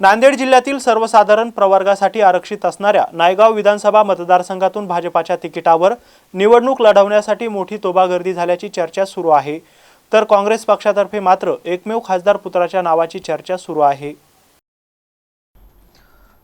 नांदेड जिल्ह्यातील सर्वसाधारण प्रवर्गासाठी आरक्षित असणाऱ्या नायगाव विधानसभा मतदारसंघातून भाजपाच्या तिकिटावर निवडणूक लढवण्यासाठी मोठी तोबागर्दी झाल्याची चर्चा सुरू आहे. तर काँग्रेस पक्षातर्फे मात्र एकमेव खासदार पुत्राच्या नावाची चर्चा सुरू आहे.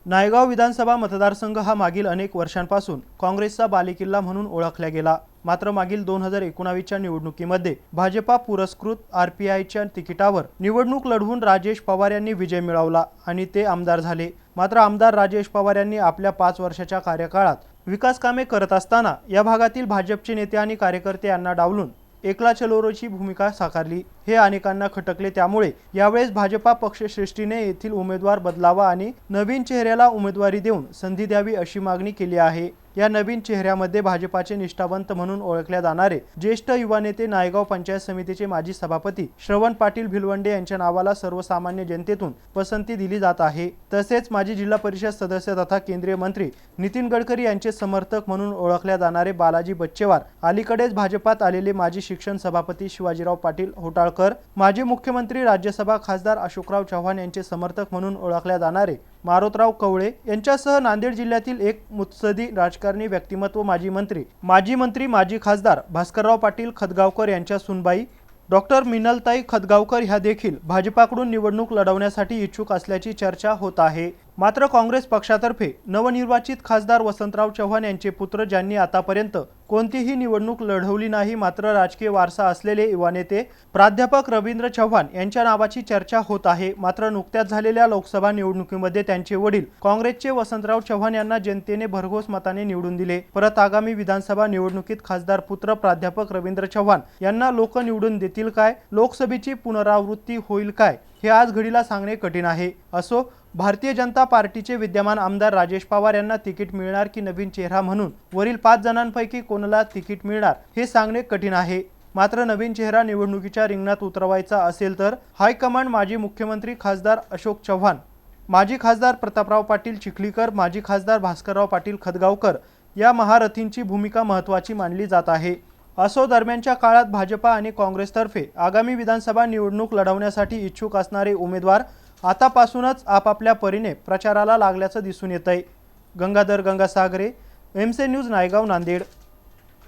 नायगाव विधानसभा मतदारसंघ हा मागील अनेक वर्षांपासून काँग्रेसचा बालेकिल्ला म्हणून ओळखला गेला. मात्र मागील दोन हजार एकोणावीसच्या निवडणुकीमध्ये भाजपा पुरस्कृत आर पी आयच्या तिकिटावर निवडणूक लढवून राजेश पवार यांनी विजय मिळवला आणि ते आमदार झाले. मात्र आमदार राजेश पवार यांनी आपल्या पाच वर्षाच्या कार्यकाळात विकास कामे करत असताना या भागातील भाजपचे नेते आणि कार्यकर्ते यांना डावलून एकला चलोरोची भूमिका साकारली. हे अनेकांना खटकले. त्यामुळे यावेळेस भाजपा पक्षश्रेष्ठीने येथील उमेदवार बदलावा आणि नवीन चेहऱ्याला उमेदवारी देऊन संधी द्यावी अशी मागणी केली आहे. या नवीन चेहऱ्यामध्ये भाजपाचे निष्ठावंत म्हणून ओळखल्या जाणारे ज्येष्ठ युवा नेते नायगाव पंचायत समितीचे माजी सभापती श्रवण पाटील भिलवंडे यांच्या नावाला सर्वसामान्य जनतेतून पसंती दिली जात आहे. तसेच माजी जिल्हा परिषद सदस्य तथा केंद्रीय मंत्री नितीन गडकरी यांचे समर्थक म्हणून ओळखल्या जाणारे बालाजी बच्चेवार. अलीकडेच भाजपात आलेले माजी शिक्षण सभापती शिवाजीराव पाटील होटाळ होटाळकर माजी मुख्यमंत्री राज्यसभा खासदार अशोकराव चव्हाण यांचे समर्थक म्हणून ओळखल्या जाणारे मारोतराव कवळे यांच्यासह नांदेड जिल्ह्यातील एक मुत्सदी राजकारणी व्यक्तिमत्व माजी मंत्री माजी मंत्री माजी खासदार भास्करराव पाटील खदगावकर यांच्या सुनबाई डॉक्टर मिनलताई खदगावकर ह्या देखील भाजपाकडून निवडणूक लढवण्यासाठी इच्छुक असल्याची चर्चा होत आहे. मात्र काँग्रेस पक्षातर्फे नवनिर्वाचित खासदार वसंतराव चव्हाण यांचे पुत्र ज्यांनी आतापर्यंत कोणतीही निवडणूक लढवली नाही मात्र राजकीय वारसा असलेले युवा नेते प्राध्यापक रवींद्र चव्हाण यांच्या नावाची चर्चा होत आहे. मात्र नुकत्याच झालेल्या लोकसभा निवडणुकीमध्ये त्यांचे वडील काँग्रेसचे वसंतराव चव्हाण यांना जनतेने भरघोस मताने निवडून दिले. परत आगामी विधानसभा निवडणुकीत खासदार पुत्र प्राध्यापक रवींद्र चव्हाण यांना लोक निवडून देतील काय? लोकसभेची पुनरावृत्ती होईल काय? हे आज घडीला सांगणे कठीण आहे. असो भारतीय जनता पार्टीचे विद्यमान आमदार राजेश पवार यांना तिकीट मिळणार की नवीन चेहरा म्हणून? वरील पाच जणांपैकी कोण कोणाला तिकीट मिळणार हे सांगणे कठीण आहे. मात्र नवीन चेहरा निवडणुकीच्या रिंगणात उतरवायचा असेल तर हायकमांड माजी मुख्यमंत्री खासदार अशोक चव्हाण माजी खासदार प्रतापराव पाटील चिखलीकर माजी खासदार भास्करराव पाटील खदगावकर या महारथींची भूमिका महत्त्वाची मानली जात आहे. असो दरम्यानच्या काळात भाजपा आणि काँग्रेसतर्फे आगामी विधानसभा निवडणूक लढवण्यासाठी इच्छुक असणारे उमेदवार आतापासूनच आपापल्या परीने प्रचाराला लागल्याचं दिसून येत आहे गंगाधर गंगासागरे एमसे न्यूज नायगाव नांदेड.